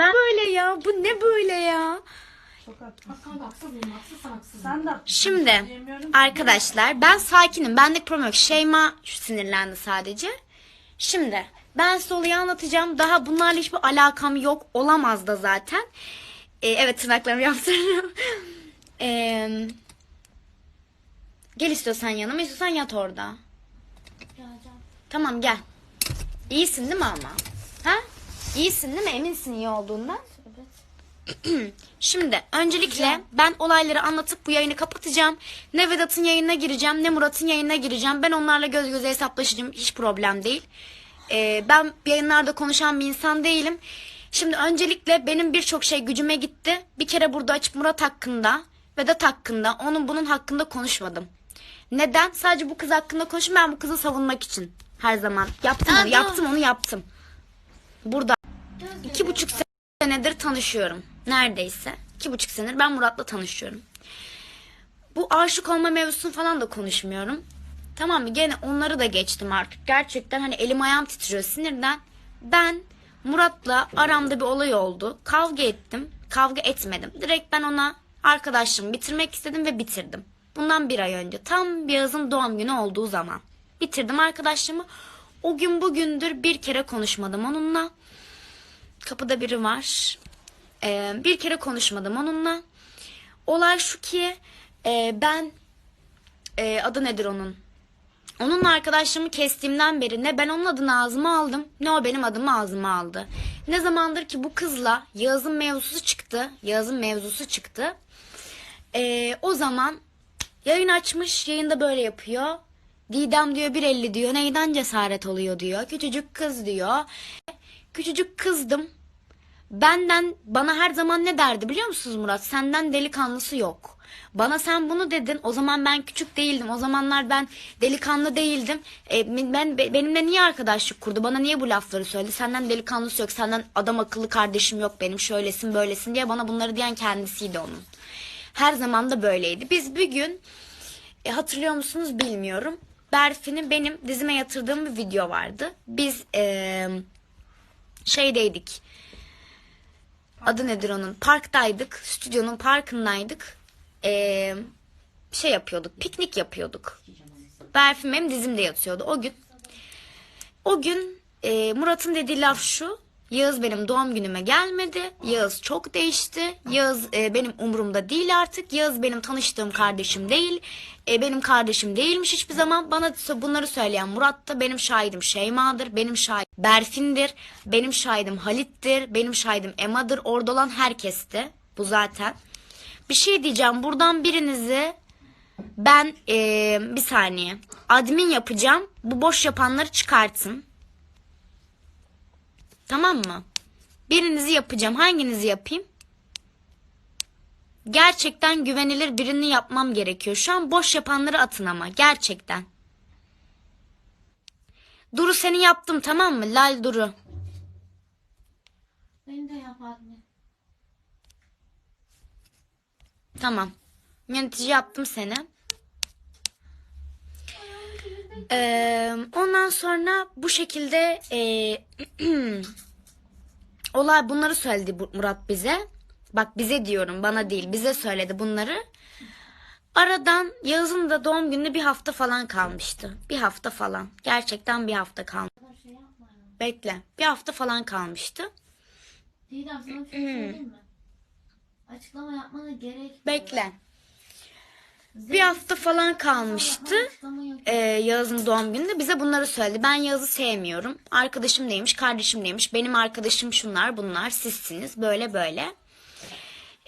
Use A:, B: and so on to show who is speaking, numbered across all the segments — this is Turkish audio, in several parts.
A: Ben böyle ya. Bu ne böyle ya? Şimdi arkadaşlar ben sakinim. Bendeki problem yok. Şeyma sinirlendi sadece. Şimdi ben size olayı anlatacağım. Daha bunlarla hiçbir alakam yok. Olamaz da zaten. Ee, evet tırnaklarımı yaptırıyorum. Ee, gel istiyorsan yanıma. istiyorsan yat orada.
B: Geleceğim.
A: Tamam gel. İyisin değil mi ama? Ha? İyisin değil mi? Eminsin iyi olduğundan.
B: Evet.
A: Şimdi öncelikle ben olayları anlatıp bu yayını kapatacağım. Ne Vedat'ın yayınına gireceğim ne Murat'ın yayınına gireceğim. Ben onlarla göz göze hesaplaşacağım. Hiç problem değil. Ee, ben yayınlarda konuşan bir insan değilim. Şimdi öncelikle benim birçok şey gücüme gitti. Bir kere burada açıp Murat hakkında, Vedat hakkında, onun bunun hakkında konuşmadım. Neden? Sadece bu kız hakkında konuştum. Ben bu kızı savunmak için her zaman. Yaptım onu,
B: Aa,
A: yaptım onu, yaptım. Burada iki buçuk senedir tanışıyorum. Neredeyse. iki buçuk senedir ben Murat'la tanışıyorum. Bu aşık olma mevzusunu falan da konuşmuyorum. Tamam mı? Gene onları da geçtim artık. Gerçekten hani elim ayağım titriyor sinirden. Ben Murat'la aramda bir olay oldu. Kavga ettim. Kavga etmedim. Direkt ben ona arkadaşlığımı bitirmek istedim ve bitirdim. Bundan bir ay önce. Tam Beyaz'ın doğum günü olduğu zaman. Bitirdim arkadaşlığımı. O gün bugündür bir kere konuşmadım onunla. Kapıda biri var. Ee, bir kere konuşmadım onunla. Olay şu ki e, ben e, adı nedir onun? Onunla arkadaşlığımı kestiğimden beri ne ben onun adını ağzıma aldım ne o benim adımı ağzıma aldı. Ne zamandır ki bu kızla Yağız'ın mevzusu çıktı. Yağız'ın mevzusu çıktı. Ee, o zaman yayın açmış yayında böyle yapıyor. Didem diyor 1.50 diyor neyden cesaret oluyor diyor. Küçücük kız diyor. Küçücük kızdım. Benden bana her zaman ne derdi biliyor musunuz Murat? Senden delikanlısı yok. Bana sen bunu dedin. O zaman ben küçük değildim. O zamanlar ben delikanlı değildim. E, ben be- benimle niye arkadaşlık kurdu? Bana niye bu lafları söyledi? Senden delikanlısı yok. Senden adam akıllı kardeşim yok benim. Şöylesin böylesin diye bana bunları diyen kendisiydi onun. Her zaman da böyleydi. Biz bir gün e, hatırlıyor musunuz bilmiyorum. Berfin'in benim dizime yatırdığım bir video vardı. Biz e, şeydeydik adı nedir onun? Parktaydık. Stüdyonun parkındaydık. Ee, şey yapıyorduk. Piknik yapıyorduk. Berfin benim dizimde yatıyordu o gün. O gün e, Murat'ın dediği laf şu. Yağız benim doğum günüme gelmedi. Yağız çok değişti. Yağız e, benim umurumda değil artık. Yağız benim tanıştığım kardeşim değil. E, benim kardeşim değilmiş hiçbir zaman. Bana bunları söyleyen Murat da benim şahidim Şeyma'dır. Benim şahidim Berfin'dir. Benim şahidim Halit'tir. Benim şahidim Ema'dır. Orada olan herkesti. Bu zaten. Bir şey diyeceğim. Buradan birinizi ben e, bir saniye admin yapacağım. Bu boş yapanları çıkartın. Tamam mı? Birinizi yapacağım. Hanginizi yapayım? Gerçekten güvenilir birini yapmam gerekiyor. Şu an boş yapanları atın ama. Gerçekten. Duru seni yaptım tamam mı? Lal Duru.
B: Beni de yap anne.
A: Tamam. Yönetici yaptım seni. Ee, ondan sonra bu şekilde ee, olay bunları söyledi Murat bize. Bak bize diyorum bana değil bize söyledi bunları. Aradan Yağız'ın da doğum günü bir hafta falan kalmıştı. Bir hafta falan. Gerçekten bir hafta kalmış.
B: Bu kadar şey.
A: Bekle. Bir hafta falan kalmıştı.
B: Didem sana bir şey söyleyeyim mi? Açıklama yapmana gerek yok.
A: Bekle. Bir hafta falan kalmıştı. Ee, Yağız'ın doğum gününde bize bunları söyledi. Ben Yağız'ı sevmiyorum. Arkadaşım neymiş, kardeşim neymiş. Benim arkadaşım şunlar, bunlar, sizsiniz. Böyle böyle.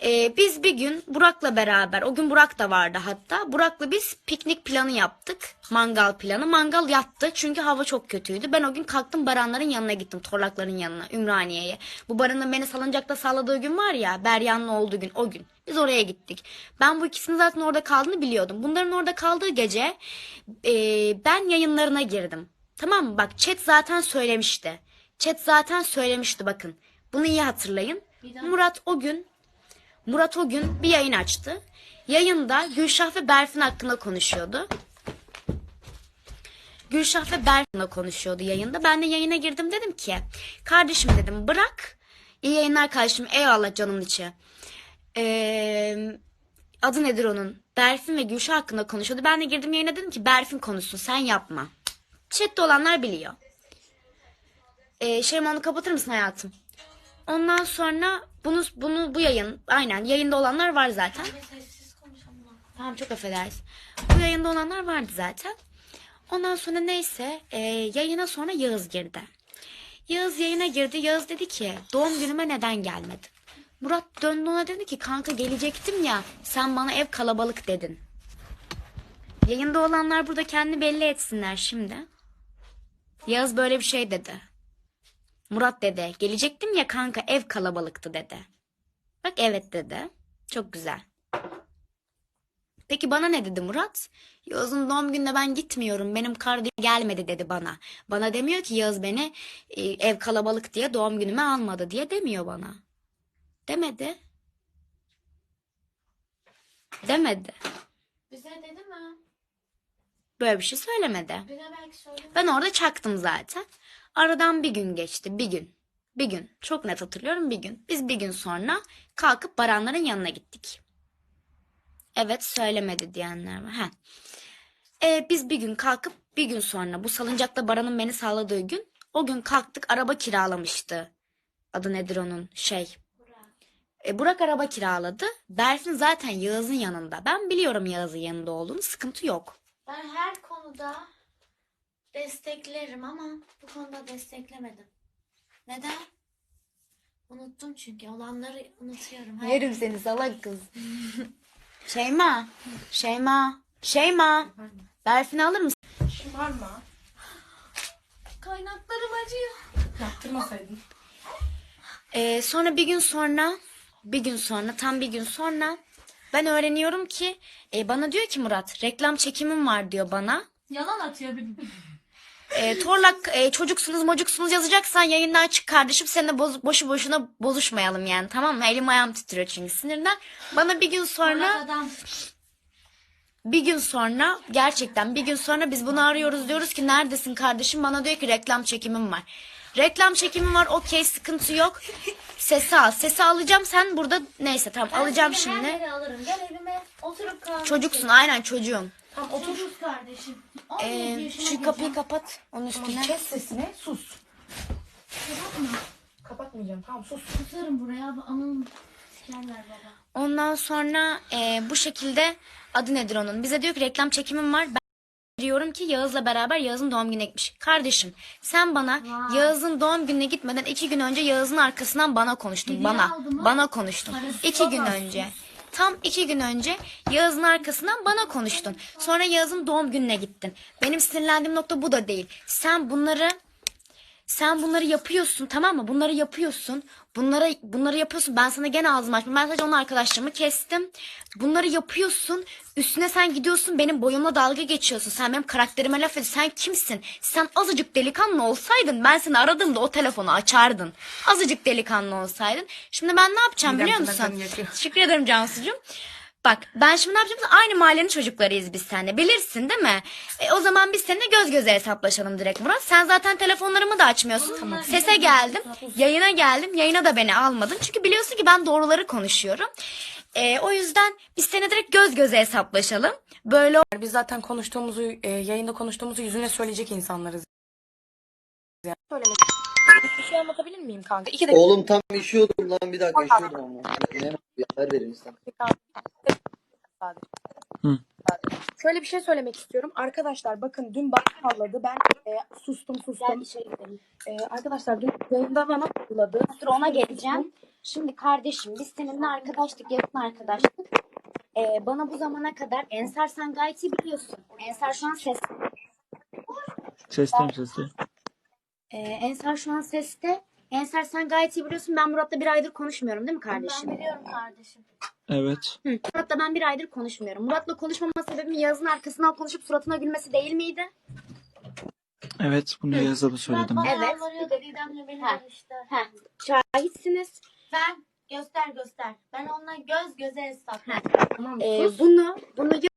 A: Ee, biz bir gün Burak'la beraber, o gün Burak da vardı hatta. Burak'la biz piknik planı yaptık. Mangal planı. Mangal yattı çünkü hava çok kötüydü. Ben o gün kalktım Baranların yanına gittim. Torlakların yanına, Ümraniye'ye. Bu Baran'ın beni salıncakta salladığı gün var ya, Beryan'la olduğu gün, o gün. Biz oraya gittik. Ben bu ikisinin zaten orada kaldığını biliyordum. Bunların orada kaldığı gece e, ben yayınlarına girdim. Tamam mı? Bak chat zaten söylemişti. Chat zaten söylemişti bakın. Bunu iyi hatırlayın. Murat o gün Murat o gün bir yayın açtı. Yayında Gülşah ve Berfin hakkında konuşuyordu. Gülşah ve Berfin'le konuşuyordu yayında. Ben de yayına girdim dedim ki kardeşim dedim bırak İyi yayınlar kardeşim. Eyvallah canımın içi. Ee, adı nedir onun? Berfin ve Gülşah hakkında konuşuyordu. Ben de girdim yayına dedim ki Berfin konuşsun sen yapma. Chat'te olanlar biliyor. Ee, Şeyma onu kapatır mısın hayatım? Ondan sonra bunu bunu bu yayın aynen yayında olanlar var zaten. Tamam çok affedersin. Bu yayında olanlar vardı zaten. Ondan sonra neyse e, yayına sonra Yağız girdi. Yağız yayına girdi. Yağız dedi ki doğum günüme neden gelmedin? Murat döndü ona dedi ki kanka gelecektim ya sen bana ev kalabalık dedin. Yayında olanlar burada kendi belli etsinler şimdi. Yağız böyle bir şey dedi. Murat dedi gelecektim ya kanka ev kalabalıktı dedi. Bak evet dedi. Çok güzel. Peki bana ne dedi Murat? Yağız'ın doğum gününe ben gitmiyorum. Benim kardeşim gelmedi dedi bana. Bana demiyor ki Yağız beni e, ev kalabalık diye doğum günüme almadı diye demiyor bana. Demedi. Demedi.
B: Bize dedi mi?
A: Böyle bir şey söylemedi.
B: Bize belki söyledi.
A: Ben orada çaktım zaten. Aradan bir gün geçti. Bir gün. Bir gün. Çok net hatırlıyorum bir gün. Biz bir gün sonra kalkıp Baranların yanına gittik. Evet söylemedi diyenler var. Heh. Ee, biz bir gün kalkıp bir gün sonra bu salıncakta Baran'ın beni sağladığı gün o gün kalktık araba kiralamıştı. Adı nedir onun? Şey.
B: Burak.
A: E, Burak araba kiraladı. Berfin zaten Yağız'ın yanında. Ben biliyorum Yağız'ın yanında olduğunu. Sıkıntı yok.
B: Ben her konuda desteklerim ama bu konuda desteklemedim. Neden? Unuttum çünkü olanları unutuyorum. Her-
A: Yerim seni salak kız. Şeyma. Şeyma. Şeyma. Berfin'i alır mısın?
C: Şımarma.
B: Kaynaklarım acıyor.
C: Yaptırmasaydın.
A: Ee, sonra bir gün sonra bir gün sonra tam bir gün sonra ben öğreniyorum ki e, bana diyor ki Murat reklam çekimim var diyor bana.
B: Yalan atıyor bir.
A: E, torlak e, çocuksunuz mocuksunuz yazacaksan yayından çık kardeşim seninle boz, boşu boşuna bozuşmayalım yani tamam mı? Elim ayağım titriyor çünkü sinirden. Bana bir gün sonra. Bir gün sonra gerçekten bir gün sonra biz bunu arıyoruz diyoruz ki neredesin kardeşim bana diyor ki reklam çekimim var. Reklam çekimim var okey sıkıntı yok. Sesi al. Sesi alacağım sen burada neyse tamam alacağım şimdi.
B: alırım. Gel evime oturup kahve
A: Çocuksun aynen çocuğum.
C: Tamam otur.
B: Çocuk kardeşim. 17
A: Ee,
B: yaşına
A: şu kapıyı
B: gireceğim.
A: kapat onun üstüne.
C: Kes sesini. Sus.
B: Kapatma.
C: Kapatmayacağım. Tamam sus.
B: Tutarım buraya. Anam sikerler baba.
A: Ondan sonra e, bu şekilde adı nedir onun? Bize diyor ki reklam çekimim var. Ben diyorum ki Yağız'la beraber Yağız'ın doğum gününe gitmiş. Kardeşim sen bana
B: Vay.
A: Yağız'ın doğum gününe gitmeden iki gün önce Yağız'ın arkasından bana konuştun.
B: Hediye
A: bana.
B: aldı mı?
A: Bana konuştun.
B: Parası
A: iki gün
B: yok
A: önce. Tam iki gün önce Yağız'ın arkasından bana konuştun. Sonra Yağız'ın doğum gününe gittin. Benim sinirlendiğim nokta bu da değil. Sen bunları sen bunları yapıyorsun tamam mı? Bunları yapıyorsun. Bunları bunları yapıyorsun. Ben sana gene ağzımı açmıyorum. Ben sadece onun arkadaşlarımı kestim. Bunları yapıyorsun. Üstüne sen gidiyorsun benim boyumla dalga geçiyorsun. Sen benim karakterime laf ediyorsun. Sen kimsin? Sen azıcık delikanlı olsaydın ben seni aradığımda o telefonu açardın. Azıcık delikanlı olsaydın. Şimdi ben ne yapacağım biliyor musun? Teşekkür ederim Cansucuğum. Bak ben şimdi ne yapacağım? Aynı mahallenin çocuklarıyız biz seninle. Bilirsin değil mi? E, o zaman biz seninle göz göze hesaplaşalım direkt Murat. Sen zaten telefonlarımı da açmıyorsun. Sese geldim. Yayına geldim. Yayına da beni almadın. Çünkü biliyorsun ki ben doğruları konuşuyorum. E, o yüzden biz seninle direkt göz göze hesaplaşalım. Böyle
C: Biz zaten konuştuğumuzu, e, yayında konuştuğumuzu yüzüne söyleyecek insanlarız. Yani. Söylemek bir şey anlatabilir miyim kanka? İki dakika.
D: Oğlum tam üşüyordum lan bir dakika üşüyordum ama. Ne bir haber verin sen.
C: sadece.
D: Hı.
C: Şöyle bir şey söylemek istiyorum. Arkadaşlar bakın dün bana salladı. Ben e, sustum sustum. E, arkadaşlar dün yayında bana salladı.
A: Dur ona geleceğim. Şimdi kardeşim biz seninle arkadaşlık, yakın arkadaşlık. Ee, bana bu zamana kadar Ensar sen gayet iyi biliyorsun. Ensar şu an ses.
E: Sesteyim sesteyim.
A: Ee, Ensar şu an seste. Ensar sen gayet iyi biliyorsun. Ben Murat'la bir aydır konuşmuyorum değil mi kardeşim?
B: Ben biliyorum kardeşim.
E: Evet.
A: Hı, Murat'la ben bir aydır konuşmuyorum. Murat'la konuşmama sebebim Yağız'ın arkasından konuşup suratına gülmesi değil miydi?
E: Evet bunu Yağız'a da söyledim.
B: Bana
A: Evet.
B: yalvarıyordu Didem'le beni
A: Ha. Heh, şahitsiniz.
B: Ben göster göster. Ben onunla göz göze hesap.
A: Ha.
C: Tamam
A: Ee, bunu bunu